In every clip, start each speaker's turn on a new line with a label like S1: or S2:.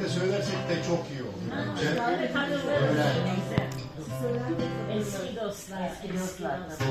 S1: birlikte söylersek de çok iyi olur. bence.
S2: Evet, hadi
S1: Öyle.
S2: Eski dostlar, eski dostlar. Eski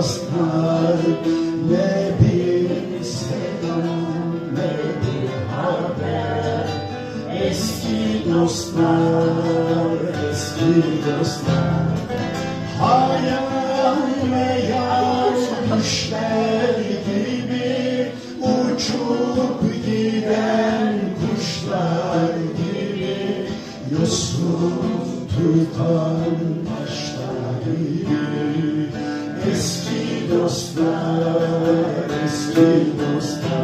S3: dostlar Ne bir selam ne bir haber. Eski dostlar, eski dostlar Hayal meyal düşler gibi Uçup giden kuşlar gibi Yosun tutan taşlar gibi Eski dostlar, eski dostlar